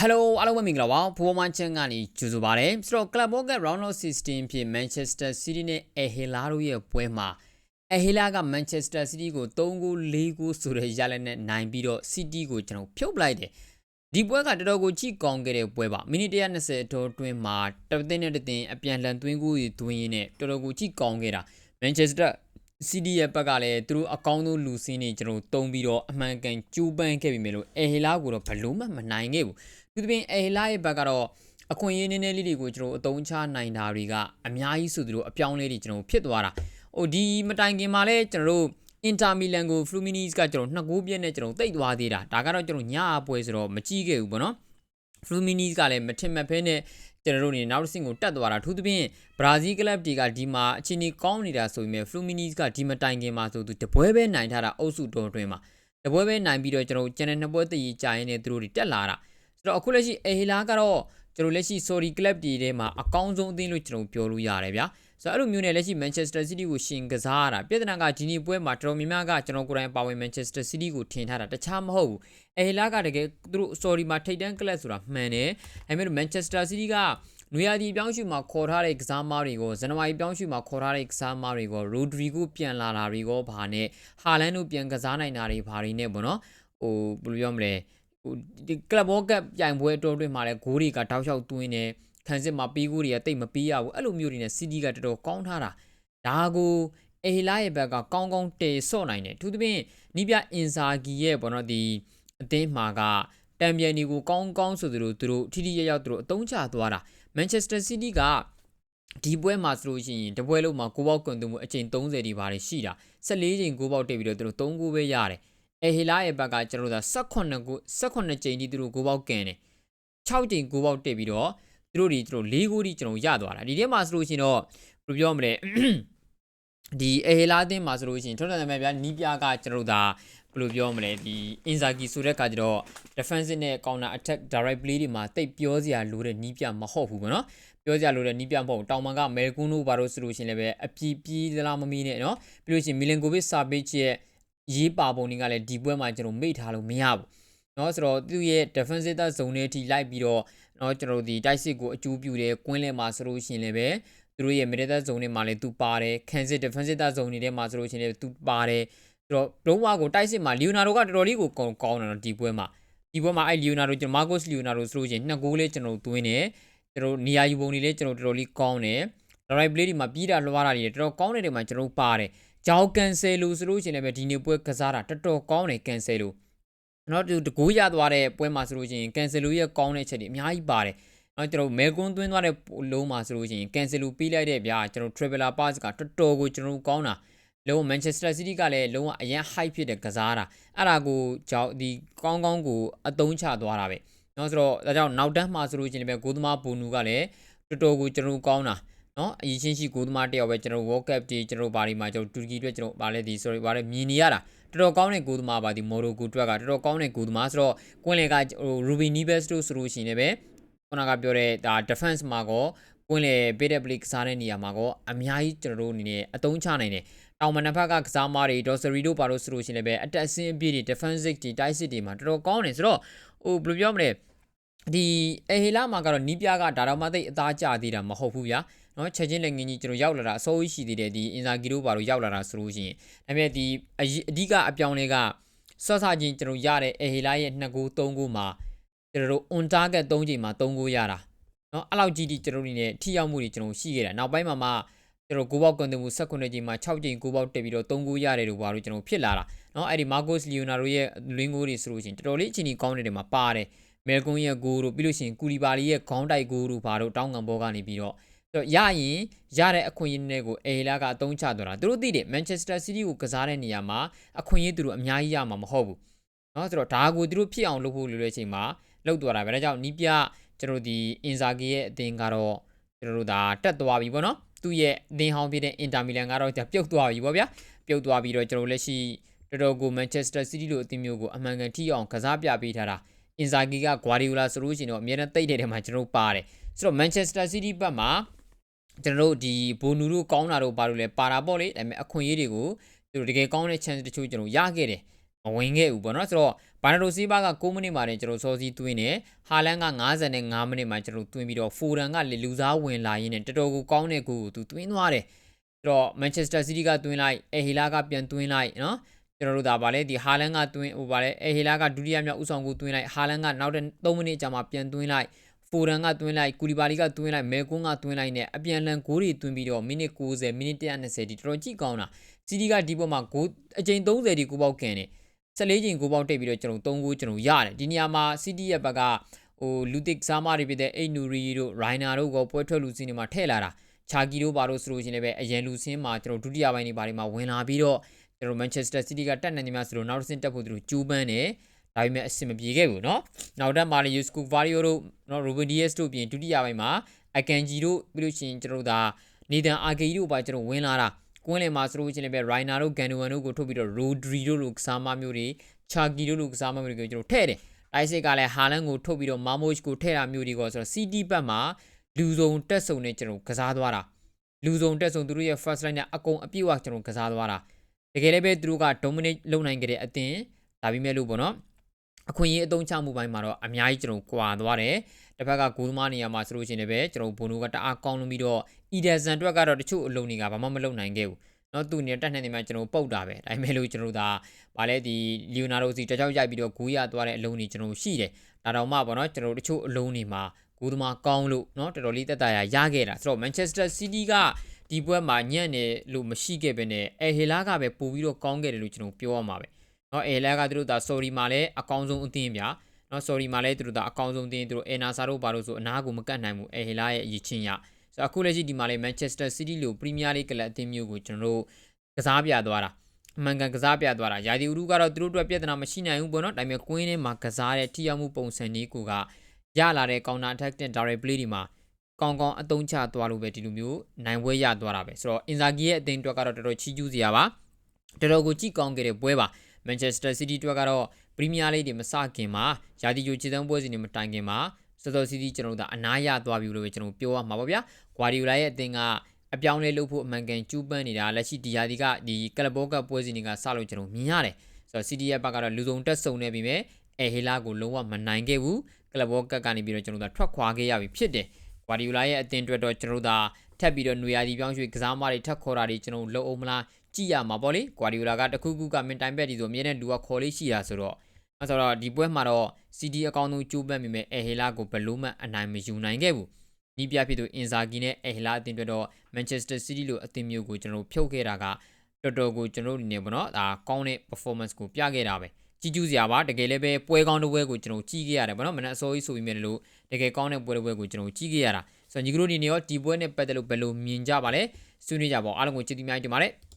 Hello အားလုံးပဲမင်္ဂလာပါဖိုးမန်ချန်ကနေကြိုဆိုပါရစေဆိုတော့ Club World Cup Round of 16ဖြစ် Manchester City နဲ့ El Hilal တို့ရဲ့ပွဲမှာ El Hilal က Manchester City ကို3ဂိုး4ဂိုးဆိုတဲ့ရလဒ်နဲ့နိုင်ပြီးတော့ City ကိုကျွန်တော်ဖြုတ်ပလိုက်တယ်ဒီပွဲကတော်တော်ကိုကြည့်ကောင်းခဲ့တဲ့ပွဲပါမိနစ်120အတော်တွင်းမှာတစ်သိန်းနဲ့တစ်သိန်းအပြန်လှန်သွင်းကိုသွင်းရင်းနဲ့တော်တော်ကိုကြည့်ကောင်းခဲ့တာ Manchester CD ရဲ့ဘက်ကလည်းသူတို့အကောင်းဆုံးလူစင်းနေကျွန်တော်တုံးပြီးတော့အမှန်ကန်ကျူးပန်းခဲ့ပြီမယ်လို့အဲဟီလာကိုတော့ဘလို့မှမနိုင်ခဲ့ဘူးသူတပင်အဲဟီလာရဲ့ဘက်ကတော့အခွင့်အရေးနည်းနည်းလေးတွေကိုကျွန်တော်အတုံးချနိုင်တာတွေကအများကြီးဆိုသူတို့အပြောင်းလဲတွေကျွန်တော်ဖြစ်သွားတာဟိုဒီမတိုင်ခင်မှာလဲကျွန်တော်တို့အင်တာမီလန်ကိုဖလူမီနီစ်ကကျွန်တော်နှစ်ဂိုးပြည့်နဲ့ကျွန်တော်တိတ်သွားသေးတာဒါကတော့ကျွန်တော်ညအပွဲဆိုတော့မကြည့်ခဲ့ဘူးပေါ့နော်ဖလူမီနီစ်ကလည်းမထင်မှတ်ဖဲနဲ့ ကျွန်တော်တို့နေနောက်တစ်ဆင့်ကိုတက်သွားတာထူးသဖြင့်ဘရာဇီးကလပ်တွေကဒီမှာအချိန်ကြီးကောင်းနေတာဆိုပေမဲ့ Fluminense ကဒီမတိုင်ခင်မှာဆိုသူတပွဲပဲနိုင်ထားတာအုပ်စုတော်တွင်မှာတပွဲပဲနိုင်ပြီးတော့ကျွန်တော်ကျန်တဲ့နှစ်ပွဲတည်ကြာရင်းနဲ့သူတို့တွေတက်လာတာဆိုတော့အခုလက်ရှိအေဟီလာကတော့ကျွန်တော်လက်ရှိ sorry club တွေထဲမှာအကောင်းဆုံးအသင်းလို့ကျွန်တော်ပြောလို့ရတယ်ဗျာ ဆိုတော့အဲ့လိုမျိုးနဲ့လက်ရှိ Manchester City ကိုရှင်ကစားရတာပြဿနာကဒီနေ့ပွဲမှာတော်တော်များများကကျွန်တော်ကိုယ်တိုင်ပါဝင် Manchester City ကိုထင်ထားတာတခြားမဟုတ်ဘူးအေဟီလာကတကယ်သူတို့ sorry မှာထိတ်တန်း club ဆိုတာမှန်တယ်ဒါပေမဲ့ Manchester City ကနွေရာသီပြောင်းရွှေ့မှာခေါ်ထားတဲ့ကစားမားတွေကိုဇန်နဝါရီပြောင်းရွှေ့မှာခေါ်ထားတဲ့ကစားမားတွေကိုရိုဒရီဂိုပြန်လာတာတွေကိုဘာနဲ့ဟာလန်တို့ပြန်ကစားနိုင်တာတွေဘာတွေနဲ့ပေါ့နော်ဟိုဘယ်လိုပြောမလဲဟိုဒီကလပ်ဘောကပ်ပြိုင်ပွဲအတော်တွင်မှာလဲဂိုးတွေကတောက်လျှောက်သွင်းနေ ခံစစ်မှာပြီးကိုတွေကတိတ်မပြီးရဘူးအဲ့လိုမျိုးတွေနဲ့စီးတီးကတော်တော်ကောင်းထားတာဒါကိုအေဟီလာရဲ့ဘက်ကကောင်းကောင်းတေဆော့နိုင်တယ်သူသဖြင့်နီးပြအင်ဇာဂီရဲ့ပေါ့နော်ဒီအသင်းမှာကတံပြန်ဒီကိုကောင်းကောင်းဆိုသူတို့သူတို့ထိထိရောက်ရောက်သူတို့အတုံးချသွားတာ Manchester City ကဒီပွဲမှာဆိုလို့ရှိရင်တပွဲလုံးမှာကိုပေါက်ကွန်သွင်းမှုအချိန်30ဒီပါတယ်ရှိတာ14ချိန်ကိုပေါက်တက်ပြီးတော့သူတို့3ကိုပဲရတယ်အဲဟီလာရဲ့ဘက်ကကျွန်တော်တို့18ကို18ချိန်ဒီသူတို့ကိုပေါက်ကန်တယ်6ချိန်ကိုပေါက်တက်ပြီးတော့ သူတို့တွေကျွန်တော်၄ဂိုးထိကျွန်တော်ရသွားတာဒီထဲမှာဆိုလို့ရှိရင်တော့ဘယ်လိုပြောမလဲဒီအဟေလာအသင်းမှာဆိုလို့ရှိရင်ထွန်းတယ်မယ်ဗျာနီးပြကကျွန်တော်တို့ဒါဘယ်လိုပြောမလဲဒီအင်ဇာဂီဆိုတဲ့ကကြတော့ defensive နဲ့ counter attack direct play တွေမှာတိတ်ပြောစရာလိုတဲ့နီးပြမဟုတ်ဘူးပေါ့နော်ပြောစရာလိုတဲ့နီးပြမဟုတ်တောင်ပန်ကမဲကွန်းတို့ဘာလို့ဆိုလို့ရှိရင်လည်းပဲအပြီပြီးသလားမမီးနဲ့နော်ပြီးလို့ရှိရင်မီလန်ကိုဗစ်စာပေချ်ရဲ့ရေးပါပုံတွေကလည်းဒီပွဲမှာကျွန်တော်မိထားလို့မရဘူးနော်ဆိုတော့သူ့ရဲ့ defensive zone တွေအထိလိုက်ပြီးတော့ เนาะကျွန်တော်ဒီတိုက်စစ်ကိုအကျိုးပြုတယ်ကွင်းလဲမှာဆိုလို့ရှိရင်လည်းပဲသူတို့ရဲ့ middle zone တွေမှာလည်းသူပါတယ် Kansas defensive zone တွေထဲမှာဆိုလို့ရှိရင်လည်းသူပါတယ်ဆိုတော့လုံးဝကိုတိုက်စစ်မှာလီယိုနာဒိုကတော်တော်လေးကိုကောင်းကောင်းတယ်နော်ဒီပွဲမှာဒီပွဲမှာအဲ့လီယိုနာဒိုကျွန်တော်မာကိုစ်လီယိုနာဒိုဆိုလို့ရှိရင်နှစ်ဂိုးလေးကျွန်တော်သွင်းတယ်ကျွန်တော်နေရာယူပုံတွေလည်းကျွန်တော်တော်တော်လေးကောင်းတယ် right play တွေမှာပြီးတာလွှားတာတွေတော်တော်ကောင်းတဲ့တွေမှာကျွန်တော်ပါတယ်ဂျောက်ကန်ဆယ်လိုဆိုလို့ရှိရင်လည်းဒီနေ့ပွဲကစားတာတော်တော်ကောင်းတယ်ကန်ဆယ်လို နော်သူတကူရသွားတဲ့ပွဲမှာဆိုလို့ရှိရင်ကန်ဆယ်လိုရဲ့ကောင်းတဲ့ချက်တွေအများကြီးပါတယ်နော်ကျွန်တော်မဲကွန်းသွင်းသွားတဲ့လုံးမှာဆိုလို့ရှိရင်ကန်ဆယ်လိုပေးလိုက်တဲ့ဗျာကျွန်တော် traveler pass ကတော်တော်ကိုကျွန်တော်ကောင်းတာလုံး Manchester City ကလည်းလုံးဝအရင် high ဖြစ်တဲ့ကစားတာအဲ့ဒါကိုကြောင့်ဒီကောင်းကောင်းကိုအတုံးချသွားတာပဲနော်ဆိုတော့ဒါကြောင့်နောက်တန်းမှာဆိုလို့ရှိရင်လည်းဂိုးသမားဘူနူကလည်းတော်တော်ကိုကျွန်တော်ကောင်းတာ နော်အရင်ချင်းရှိဂိုးသမားတယောက်ပဲကျွန်တော် World Cup တွေကျွန်တော်ဘာဒီမှာကျွန်တော်တူရကီအတွက်ကျွန်တော်ဗာလဲဒီ sorry ဗာလဲမြင်နေရတာတော်တော်ကောင်းတဲ့ဂိုးသမားပါဒီမော်ရိုကိုအတွက်ကတော်တော်ကောင်းတဲ့ဂိုးသမားဆိုတော့ကွင်းလေကဟို Ruben Neves တို့ဆိုလို့ရှိရင်လည်းပဲခုနကပြောတဲ့ဒါ defense မှာကောကွင်းလေပေးတဲ့ play ကစားတဲ့နေရာမှာကောအများကြီးကျွန်တော်တို့အနေနဲ့အသုံးချနိုင်တယ်တောင်မနဖက်ကကစားမားတွေဒေါ်ဆရီတို့ပါလို့ဆိုလို့ရှိရင်လည်းပဲအတက်အဆင်းအပြည့်တွေ defensive တွေ tight sit တွေမှာတော်တော်ကောင်းတယ်ဆိုတော့ဟိုဘယ်လိုပြောမလဲ ဒီအဟေလာမှာကတော့နီးပြားကဒါတော့မှသိအသားကျသေးတာမဟုတ်ဘူးဗျာနော်ချက်ချင်းလည်းငင်းကြီးကျွန်တော်ရောက်လာတာအစိုးရရှိသေးတယ်ဒီအင်စာကီတို့ဘာလို့ရောက်လာတာဆိုလို့ရှိရင်ဒါပေမဲ့ဒီအဓိကအပြောင်းလဲကဆော့ဆာချင်းကျွန်တော်ရတဲ့အဟေလာရဲ့2ဂိုး3ဂိုးမှာကျွန်တော်တို့ on target 3ချိန်မှာ3ဂိုးရတာနော်အဲ့လောက်ကြီးဒီကျွန်တော်တို့နေနဲ့ထိရောက်မှုတွေကျွန်တော်ရှိခဲ့တာနောက်ပိုင်းမှာမှကျွန်တော်ဂိုးပေါက်ကွန်တမှု18ချိန်မှာ6ချိန်ဂိုးပေါက်တက်ပြီးတော့3ဂိုးရတယ်လို့ဘာလို့ကျွန်တော်ဖြစ်လာတာနော်အဲ့ဒီ Marcos Leonardo ရဲ့လွင်းဂိုးတွေဆိုလို့ရှိရင်တော်တော်လေးအချိန်ကြီးကောင်းနေတယ်မှာပါတယ် မဲကွန်ရဲ့ဂိုးတို့ပြီးလို့ရှိရင်ကူလီပါလီရဲ့ခေါင်းတိုက်ဂိုးတို့ဘာတို့တောင်းငံဘောကနေပြီးတော့တော့ရရင်ရတဲ့အခွင့်အရေးတွေကိုအေလာကအသုံးချသွားတာသူတို့သိတယ်မန်ချက်စတာစီးတီးကိုကစားတဲ့နေရာမှာအခွင့်အရေးသူတို့အများကြီးရမှာမဟုတ်ဘူးเนาะဆိုတော့ဒါကိုသူတို့ဖြစ်အောင်လုပ်ဖို့လိုတဲ့အချိန်မှာလုပ်သွားတာပဲဒါကြောင့်နီးပြကျွန်တော်ဒီအင်ဇာဂီရဲ့အသင်းကတော့ကျွန်တော်တို့ဒါတက်သွားပြီပေါ့နော်သူ့ရဲ့အသင်းဟောင်းဖြစ်တဲ့အင်တာမီလန်ကတော့ပြုတ်သွားပြီပေါ့ဗျာပြုတ်သွားပြီးတော့ကျွန်တော်လက်ရှိတော်တော်ကိုမန်ချက်စတာစီးတီးလိုအသင်းမျိုးကိုအမှန်ကန်ထိအောင်ကစားပြပေးထားတာ အင်ဇာဂီကဂွာဒီယိုလာဆိုလို့ရှိရင်တော့အများနဲ့တိတ်တဲ့ထဲမှာကျွန်တော်ပါတယ်ဆိုတော့မန်ချက်စတာစီးတီးဘက်မှာကျွန်တော်တို့ဒီဘိုနူတို့ကောင်းတာတို့ဘာလို့လဲပါတာပေါ့လေဒါပေမဲ့အခွင့်အရေးတွေကိုသူတို့တကယ်ကောင်းတဲ့ chance တချို့ကျွန်တော်ရခဲ့တယ်မဝင်ခဲ့ဘူးပေါ့နော်ဆိုတော့ဘာနာဒိုစီးဘာက9မိနစ်မှာတင်ကျွန်တော်စောစီးသွင်းတယ်ဟာလန်က55မိနစ်မှာကျွန်တော်သွင်းပြီးတော့ဖိုရန်ကလေလူစားဝင်လာရင်းနဲ့တော်တော်ကိုကောင်းတဲ့ကူကိုသူသွင်းသွားတယ်ဆိုတော့မန်ချက်စတာစီးတီးကသွင်းလိုက်အဲဟီလာကပြန်သွင်းလိုက်နော် ကျွန်တော်တို့ဒါဗာလဲဒီဟာလန်ကသွင်းဟိုဗာလဲအဲဟီလာကဒုတိယမြောက်ဥဆောင်ကိုသွင်းလိုက်ဟာလန်ကနောက်တဲ့3မိနစ်ကြာမှပြန်သွင်းလိုက်ဖိုရန်ကသွင်းလိုက်ကူလီဘာလီကသွင်းလိုက်မဲကွန်းကသွင်းလိုက်နဲ့အပြန်လန်ဂိုးတွေသွင်းပြီးတော့မိနစ်90မိနစ်120ဒီတော်တော်ကြည့်ကောင်းတာစီဒီကဒီပေါ်မှာဂိုးအချိန်30ဒီကိုပေါက်ကန်တယ်14ချိန်ကိုပေါက်တိတ်ပြီးတော့ကျွန်တော်3ဂိုးကျွန်တော်ရတယ်ဒီနေရာမှာစီဒီရဲ့ဘက်ကဟိုလူတစ်စားမတွေဖြစ်တဲ့အိတ်နူရီတို့ရိုင်နာတို့ကိုပွဲထွက်လူစင်းတွေမှာထည့်လာတာချာကီတို့ဘာလို့ဆိုလို့ရှိရင်လည်းပဲအရန်လူစင်းမှာကျွန်တော်ဒုတိယပိုင်းတွေဘာတွေမှာဝင်လာပြီးတော့ ကျွန်တော်မန်ချက်စတာစီးတီးကတက်နေနေမှာဆိုတော့နောက်တစ်ဆင့်တက်ဖို့သူတို့ကြိုးပမ်းတယ်ဒါပေမဲ့အဆင်မပြေခဲ့ဘူးเนาะနောက်တက်မာလီယူစကူဗာရီယိုတို့เนาะရိုဘီဒီယက်စ်တို့ပြင်ဒုတိယပိုင်းမှာအကန်ဂျီတို့ပြီးလို့ရှိရင်ကျွန်တော်တို့ဒါနေဒန်အာဂေဂျီတို့ပါကျွန်တော်ဝင်လာတာကွင်းလင်မှာဆိုလို့ရှိရင်လည်းပဲရိုင်နာတို့ဂန်နူဝန်တို့ကိုထုတ်ပြီးတော့ရိုဒရီတို့လိုကစားမမျိုးတွေချာကီတို့လိုကစားမမျိုးတွေကိုကျွန်တော်ထည့်တယ်တိုက်စစ်ကလည်းဟာလန်ကိုထုတ်ပြီးတော့မာမို့ချ်ကိုထည့်တာမျိုးတွေကိုဆိုတော့ CD ဘက်မှာလူစုံတက်စုံနဲ့ကျွန်တော်ကစားသွားတာလူစုံတက်စုံသူတို့ရဲ့ first line နဲ့အကုန်အပြည့်အဝကျွန်တော်ကစားသွားတာ တကယ်လည်းပဲသူတို့က dominate လုပ်နိုင်ကြတဲ့အတင်းဒါပေမဲ့လို့ပေါ့နော်အခွင့်အရေးအသုံးချမှုပိုင်းမှာတော့အများကြီးကျွန်တော်ကွာသွားတယ်တစ်ဖက်ကဂိုးသမားနေရာမှာဆိုလို့ရှိရင်လည်းကျွန်တော်ဘိုနိုကတအားကောင်းလို့ပြီးတော့ Ederson အတွက်ကတော့တချို့အလုံးတွေကဘာမှမလုပ်နိုင်ခဲ့ဘူးနော်သူနေတက်နေနေမှာကျွန်တော်ပုတ်တာပဲဒါပေမဲ့လို့ကျွန်တော်ဒါဗာလဲဒီလီယိုနာဒိုစီတကြောက်ရိုက်ပြီးတော့ဂိုးရသွားတဲ့အလုံးတွေကျွန်တော်ရှိတယ်ဒါတော့မှပေါ့နော်ကျွန်တော်တချို့အလုံးတွေမှာဂိုးသမားကောင်းလို့နော်တော်တော်လေးတက်တာရရခဲ့တာဆိုတော့ Manchester City က ဒီပွဲမှာညံ့နေလို့မရှိခဲ့ပဲနဲ့အဲဟီလာကပဲပို့ပြီးတော့ကောင်းခဲ့တယ်လို့ကျွန်တော်ပြောရမှာပဲနော်အဲလာကသူတို့ဒါ sorry မှာလည်းအကောင်းဆုံးအသင်းဗျာနော် sorry မှာလည်းသူတို့ဒါအကောင်းဆုံးအသင်းသူတို့အဲနာဆာတို့ဘာလို့ဆိုအနာကိုမကတ်နိုင်ဘူးအဲဟီလာရဲ့အရေးချင်းရဆိုတော့အခုလက်ရှိဒီမှာလည်း Manchester City လို့ Premier League ကလပ်အသင်းမျိုးကိုကျွန်တော်တို့ကစားပြသွားတာအမှန်ကန်ကစားပြသွားတာယာဒီဥရုကတော့သူတို့အတွက်ပြဿနာမရှိနိုင်ဘူးပေါ့နော်ဒါပေမဲ့ကွင်းထဲမှာကစားတဲ့ထိရောက်မှုပုံစံလေးကိုကရလာတဲ့ counter attack နဲ့ direct play တွေမှာ ကောင်းကောင်းအသုံးချသွားလို့ပဲဒီလိုမျိုးနိုင်ပွဲရသွားတာပဲဆိုတော့ Inzaghi ရဲ့အသင်းအတွက်ကတော့တော်တော်ချီးကျူးစရာပါတော်တော်ကိုကြည့်ကောင်းခဲ့တဲ့ပွဲပါ Manchester City အတွက်ကတော့ Premier League တွေမစခင်မှာယာတီဂျိုခြေသွင်းပွဲစဉ်တွေမတိုင်ခင်မှာစောစောစီးစီးကျွန်တော်တို့အနားရသွားပြီလို့ပဲကျွန်တော်ပြောရမှာပါဗျာ။ Guardiola ရဲ့အသင်းကအပြောင်းလဲလုပ်ဖို့အမှန်ကန်ကြိုးပမ်းနေတာလက်ရှိဒီယာဒီကဒီကလဘောကပွဲစဉ်တွေကစလို့ကျွန်တော်မြင်ရတယ်ဆိုတော့ CDF ဘက်ကတော့လူစုံတက်ဆုံနေပြီမဲ့အဲဟေလာကိုလုံးဝမနိုင်ခဲ့ဘူးကလဘောကကနေပြီးတော့ကျွန်တော်တို့ထွက်ခွာခဲ့ရပြီဖြစ်တယ် ဂွာဒီယိုလာရဲ့အသင်းအတွက်တော့ကျွန်တော်တို့ဒါထပ်ပြီးတော့ຫນွေရာသီပြောင်းရွှေ့ကစားမတွေထပ်ခေါ်တာတွေကျွန်တော်လုံအောင်မလားကြည့်ရမှာပေါ့လေဂွာဒီယိုလာကတခုခုကမင်တိုင်ဘက်ဒီဆိုအမြဲတမ်းလူကခေါ်လေးရှိတာဆိုတော့အဲဆိုတော့ဒီပွဲမှာတော့ CD အကောင့်ဆုံးကျိုးပန်းမိမဲ့အဲဟေလာကိုဘလို့မှအနိုင်မယူနိုင်ခဲ့ဘူးနီးပြဖြစ်သူအင်ဇာဂီနဲ့အဲဟလာအသင်းတွေတော့ Manchester City လိုအသင်းမျိုးကိုကျွန်တော်တို့ဖြုတ်ခဲ့တာကတော်တော်ကိုကျွန်တော်တို့အနေနဲ့ပေါ့နော်ဒါကောင်းတဲ့ performance ကိုပြခဲ့တာပဲ ကြီးကျူးစရာပါတကယ်လည်းပဲပွဲကောင်းတဲ့ပွဲကိုကျွန်တော်ကြည့်ခဲ့ရတယ်ပေါ့နော်မနက်အစောကြီးဆိုပြီးမြင်လို့တကယ်ကောင်းတဲ့ပွဲတဲ့ပွဲကိုကျွန်တော်ကြည့်ခဲ့ရတာဆိုတော့ညီကတို့ဒီနေ့ရောဒီပွဲနဲ့ပတ်သက်လို့ဘယ်လိုမြင်ကြပါလဲဆွေးနွေးကြပါဦးအားလုံးကိုကျေးဇူးများတင်ပါတယ်